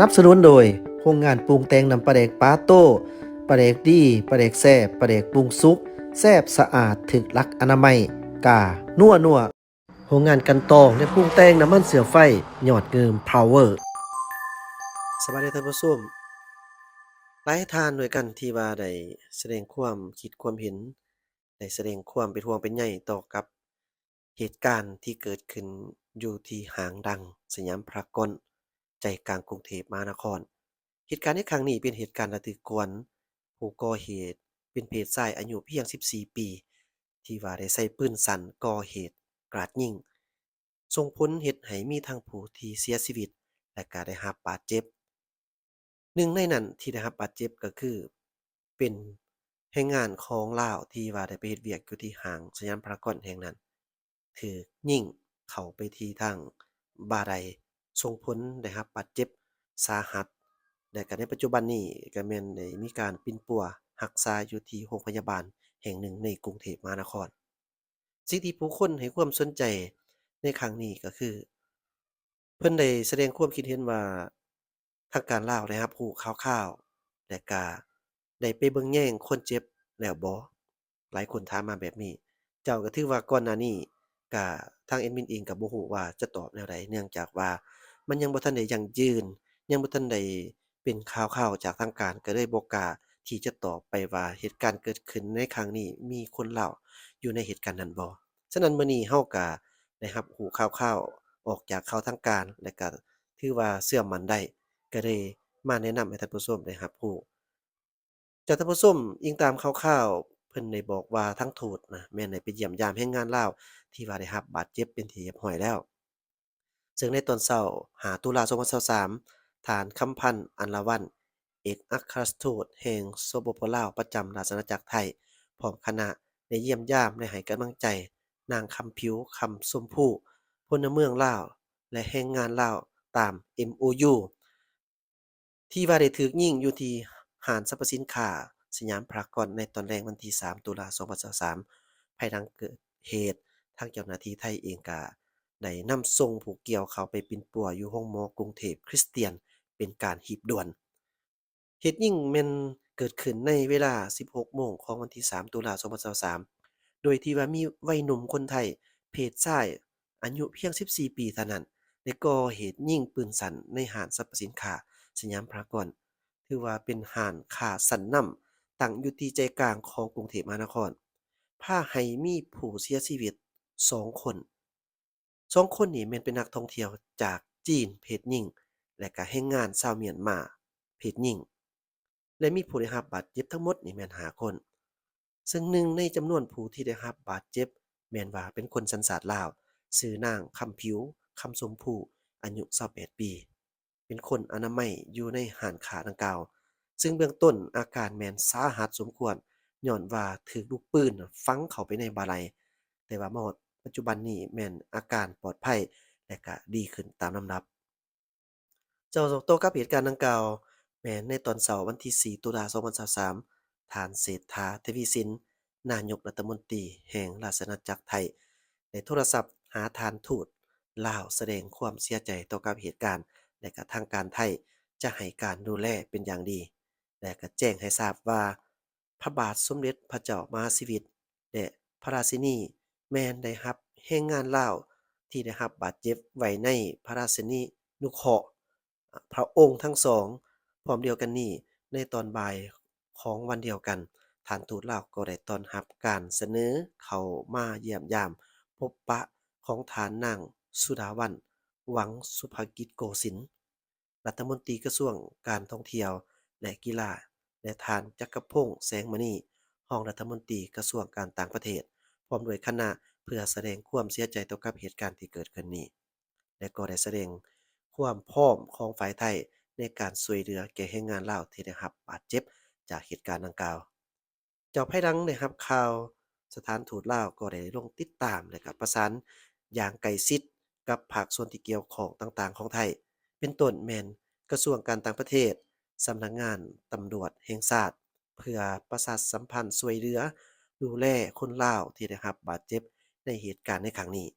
นับสนุนโดยโรงงานปรุงแต่งน้ำปลาแดกปาโต้ปลาแดกดีปลาแดกแซ่บปลาแดกปรุงสุกแซ่บสะอาดถึกลักอนามัย กา นัวนัวโรงงานกันตองและปรุงแต่งน้ำมันเสือไฟหยอดเงิมพาวเวอร์สวัสดีท่านผู้ชมหลายทานด้วยกันที่ว่าได้แสดงความคิดความเห็นได้แสดงความเป็นห่วงเป็นใยต่อกับเหตุการณ์ที่เกิดขึ้นอยู่ที่หางดังสยามพารากอน ใจกลางกรุงเทพมหานคร เหตุการณ์ในครั้งนี้เป็นเหตุการณ์ระทึกขวัญผู้ก่อเหตุเป็นเพศชายอายุเพียง 14 ปี ที่ว่าได้ใช้ปืนสั้นก่อเหตุกราดยิงส่งผลเฮ็ดให้มีทั้งผู้ที่เสียชีวิต และก็ได้รับบาดเจ็บ หนึ่งในนั้นที่ได้รับบาดเจ็บก็คือ เป็นแรงงานของลาวที่ว่าได้ไปเฮ็ดเวียกอยู่ที่ห้างสยามพารากอนแห่งนั้นถูกยิงเข้าไปที่ทางบาไหล่ ส่งผลได้รับบาดเจ็บสาหัสและก็ในปัจจุบันนี้ก็แม่นได้มีการปิ่นปัวรักษาอยู่ที่โรงพยาบาลแห่งหนึ่งในกรุงเทพมหานคร สิ่งที่ผู้คนให้ความสนใจในครั้งนี้ก็คือ เพิ่นได้แสดงความคิดเห็นว่าทางการลาวได้รับรู้ข่าวๆและก็ได้ไปเบิ่งแย่งคนเจ็บแล้วบ่หลายคนถามมาแบบนี้ เจ้าก็ถือว่าก่อนหน้านี้ก็ทางแอดมินเองก็บ่รู้ว่าจะตอบแนวใดเนื่องจากว่า มันยังบ่ทันได้ยั่งยืน ยังบ่ทันได้เป็นข่าวๆจากทางการ ก็เลยบ่กล้าที่จะตอบไปว่าเหตุการณ์เกิดขึ้นในครั้งนี้มีคนลาวอยู่ในเหตุการณ์นั้นบ่ฉะนั้นมื้อนี้เราก็ได้รับรู้ข่าวๆออกจากข่าวทางการ และก็ถือว่าเชื่อมั่นได้ ก็เลยมาแนะนำให้ท่านผู้ชมได้รับรู้จากท่านผู้ชมอิงตามข่าวๆเพิ่นได้บอกว่าทางทูตนะแม่นได้ไปเยี่ยมยามแรงงานลาวที่ว่าได้รับบาดเจ็บเป็นที่เรียบร้อยแล้ว ซึ่งในตอนเช้า5ตุลา2023ท่านคำพันธ์อัญญวัลย์เอกอัครราชทูตแห่งสปปลาวประจำราชอาณาจักรไทยพร้อมคณะได้เยี่ยมยามและให้กำลังใจ นางคำผิวคำชมพู่พลเมืองลาว และแรงงานลาวตาม MOU ที่ว่าได้ถูกยิงอยู่ที่หางสรรพสินค้าสยามพารากอนในตอนแรกวันที่ 3 ตุลา 2023ภายหลังเกิดเหตุทางเจ้าหน้าที่ไทยเองก็ ได้นำส่งผู้เกี่ยวเขาไปปินปัวอยู่โรงหมอกรุงเทพคริสเตียนเป็นการหีบด่วนเหตุยิงแม่นเกิดขึ้นในเวลา 16 โมงของวันที่ 3 ตุลาคม 2023 โดยที่ว่ามีวัยหนุ่มคนไทย เพศชายอายุเพียง 14 ปีเท่านั้นได้ก่อเหตุยิงปืนสั้นในห้างสรรพสินค้าสยามพารากอนถือว่าเป็นห้างค้าชั้นนำตั้งอยู่ที่ใจกลางของกรุงเทพมหานครพาให้มีผู้เสียชีวิต 2 คน 2คนนี้แม่นเป็นนักท่องเที่ยวจากจีนเพศหญิง และก็แรงงานชาวเมียนมาเพศหญิง และมีผู้ได้รับบาดเจ็บทั้งหมดนี่แม่น5คน ซึ่งหนึ่งในจำนวนผู้ที่ได้รับบาดเจ็บ แม่นว่าเป็นคนสัญชาติลาวชื่อนางคำผิวคำชมพู่อายุ28ปี เป็นคนอนามัยอยู่ในห้านค้าดังกล่าว ซึ่งเบื้องต้นอาการแมนสาหัสสมควรญ้อนว่าถูกลูกปืนฝังเข้าไปในบาไหลแต่ว่าหมด ปัจจุบันนี้แม่นอาการปลอดภัยและก็ดีขึ้นตามลำดับ เจ้าตัวกับเหตุการณ์ดังกล่าว แม้นในตอนเช้าวันที่ 4 ตุลา2023ท่านเศรษฐาทวีสิน นายกรัฐมนตรีแห่งราชอาณาจักรไทยได้โทรศัพท์หาทานทูตลาวแสดงความเสียใจต่อกับเหตุการณ์และก็ทางการไทยจะให้การดูแลเป็นอย่างดี และก็แจ้งให้ทราบว่า พระบาทสมเด็จพระเจ้ามาสิริกิติ์และพระราชินี แม่นได้รับแรงงานลาวที่ได้รับบาดเจ็บไว้ในพระราชนุเคราะห์พระองค์ทั้งสอง พร้อมเดียวกันนี้ ในตอนบ่ายของวันเดียวกันท่านทูตลาวก็ได้ต้อนรับการเสนอเข้ามาเยี่ยมยาม พบปะของท่านนางสุดาวัลย์หวังสุภกิจโกสินรัฐมนตรีกระทรวงการท่องเที่ยวและกีฬาและทานจักรพงษ์แสงมณีรองรัฐมนตรีกระทรวงการต่างประเทศ ร้อมด้วยคณะเพื่อแสดงความเสียใจต่อกับเหตุการณ์ที่เกิดขึ้นนี้ และก็ได้แสดงความพร้อมของฝ่ายไทยในการช่วยเหลือแก่แรงงานลาวที่ได้รับบาดเจ็บจากเหตุการณ์ดังกล่าว เจาภายหลังได้รับข่าวสถานทูตลาวก็ได้ลงติดตามและก็ประสานอย่างใกลชิดกับภาคส่วนที่เกี่ยวของต่างๆ ของไทย เป็นต้นแมนกระทรวงการต่างประเทศสำนักงานตำรวจแห่งชาติเพื่อประชาสัมพันธ์ช่วยเหลือ ดูแลคนลาวที่ได้รับบาดเจ็บในเหตุการณ์ในครั้งนี้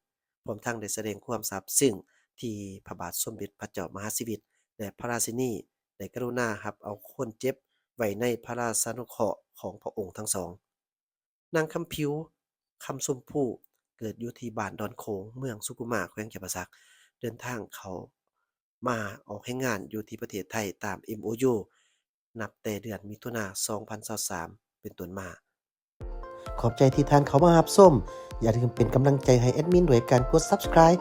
พร้อมทั้งได้แสดงความซาบซึ้งที่พระบาทสมเด็จพระเจ้ามหาสิริกิติ์และพระราชินีได้กรุณารับเอาคนเจ็บไว้ในพระราชานุเคราะห์ของพระองค์ทั้งสองนางคำพิวคำสมผู้เกิดอยู่ที่บ้านดอนโขงเมืองสุกุมาแขวงจำปาสักเดินทางเขามาออกให้งานอยู่ที่ประเทศไทยตาม MOU นับแต่เดือนมิถุนา2023 เป็นต้นมา ขอบใจที่ท่านเขามาหับส้ม อย่าลืมเป็นกำลังใจให้แอดมินด้วยการกด subscribe